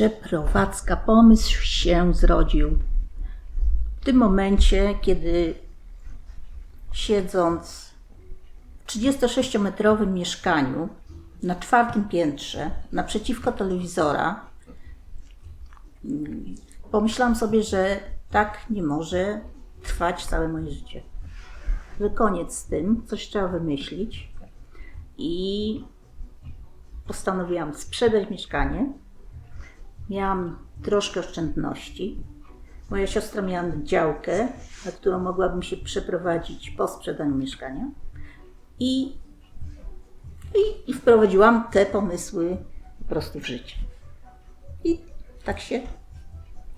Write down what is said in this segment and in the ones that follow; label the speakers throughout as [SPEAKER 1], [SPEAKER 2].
[SPEAKER 1] przeprowadzka, pomysł się zrodził w tym momencie, kiedy siedząc w 36-metrowym mieszkaniu na czwartym piętrze, naprzeciwko telewizora, pomyślałam sobie, że tak nie może trwać całe moje życie. Że koniec z tym, coś trzeba wymyślić. I postanowiłam sprzedać mieszkanie. Miałam troszkę oszczędności. Moja siostra miała działkę, na którą mogłabym się przeprowadzić po sprzedaniu mieszkania. I, i, i wprowadziłam te pomysły po prostu w życie. I tak się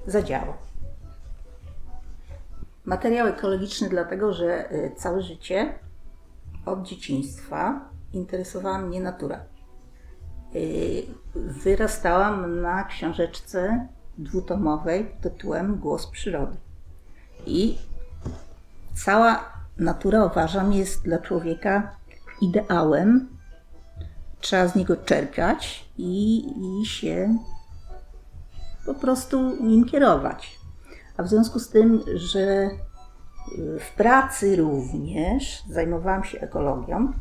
[SPEAKER 1] zadziało. Materiał ekologiczny, dlatego że y, całe życie od dzieciństwa interesowała mnie natura. Y, Wyrastałam na książeczce dwutomowej tytułem Głos przyrody. I cała natura, uważam, jest dla człowieka ideałem. Trzeba z niego czerpać i, i się po prostu nim kierować. A w związku z tym, że y, w pracy również zajmowałam się ekologią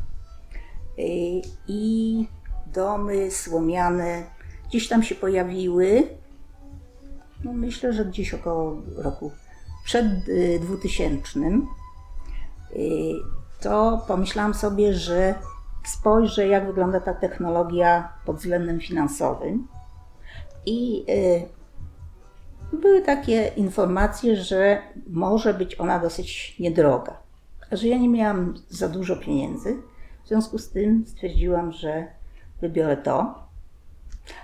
[SPEAKER 1] y, i domy słomiane gdzieś tam się pojawiły. No myślę, że gdzieś około roku przed y, 2000. Y, To pomyślałam sobie, że spojrzę, jak wygląda ta technologia pod względem finansowym. I y, były takie informacje, że może być ona dosyć niedroga. A że ja nie miałam za dużo pieniędzy, w związku z tym stwierdziłam, że wybiorę to.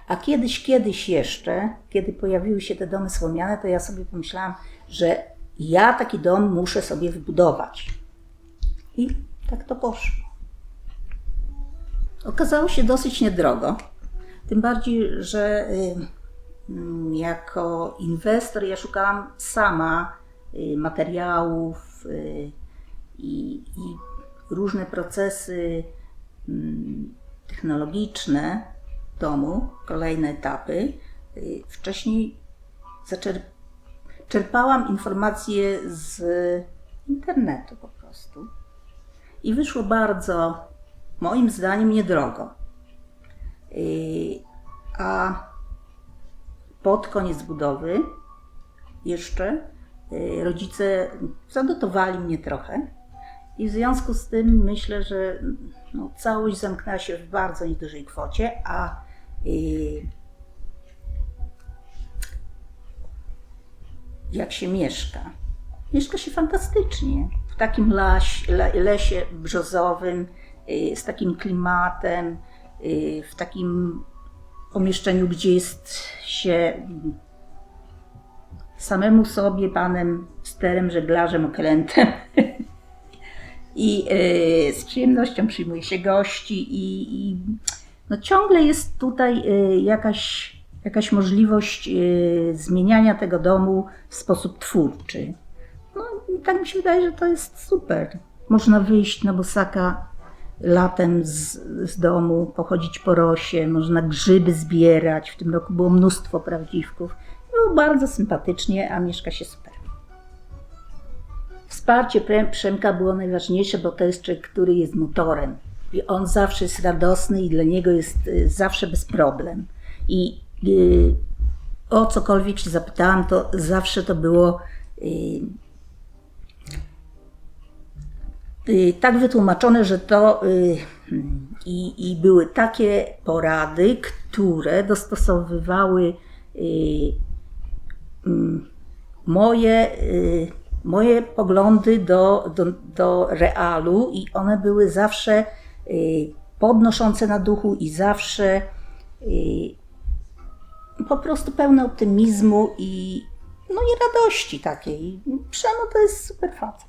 [SPEAKER 1] A kiedyś, kiedyś jeszcze, kiedy pojawiły się te domy słomiane, to ja sobie pomyślałam, że ja taki dom muszę sobie wybudować. I tak to poszło. Okazało się dosyć niedrogo. Tym bardziej, że jako inwestor ja szukałam sama y, materiałów y, i, i różne procesy technologiczne domu, kolejne etapy. Y, Wcześniej czerpałam informacje z internetu po prostu. I wyszło bardzo, moim zdaniem, niedrogo. Y, A pod koniec budowy jeszcze y, rodzice zadotowali mnie trochę. I w związku z tym myślę, że no, całość zamknęła się w bardzo niedużej kwocie, a jak się mieszka? Mieszka się fantastycznie. W takim laś, le, lesie brzozowym, y, z takim klimatem, y, w takim pomieszczeniu, gdzie jest się samemu sobie, panem sterem, żeglarzem, okrętem. I y, z przyjemnością przyjmuje się gości i, i no ciągle jest tutaj y, jakaś, jakaś możliwość y, zmieniania tego domu w sposób twórczy. No tak mi się wydaje, że to jest super. Można wyjść na bosaka latem z, z domu, pochodzić po rosie, można grzyby zbierać. W tym roku było mnóstwo prawdziwków. Było bardzo sympatycznie, a mieszka się super. Wsparcie Przemka było najważniejsze, bo to jest człowiek, który jest motorem. I on zawsze jest radosny i dla niego jest y, zawsze bez problem. I y, o cokolwiek się zapytałam, to zawsze to było y, y, tak wytłumaczone, że to i, były takie porady, które dostosowywały moje, moje poglądy do, do, do realu i one były zawsze y, podnoszące na duchu i zawsze y, po prostu pełne optymizmu i, no i radości takiej. Przemo to jest super facet.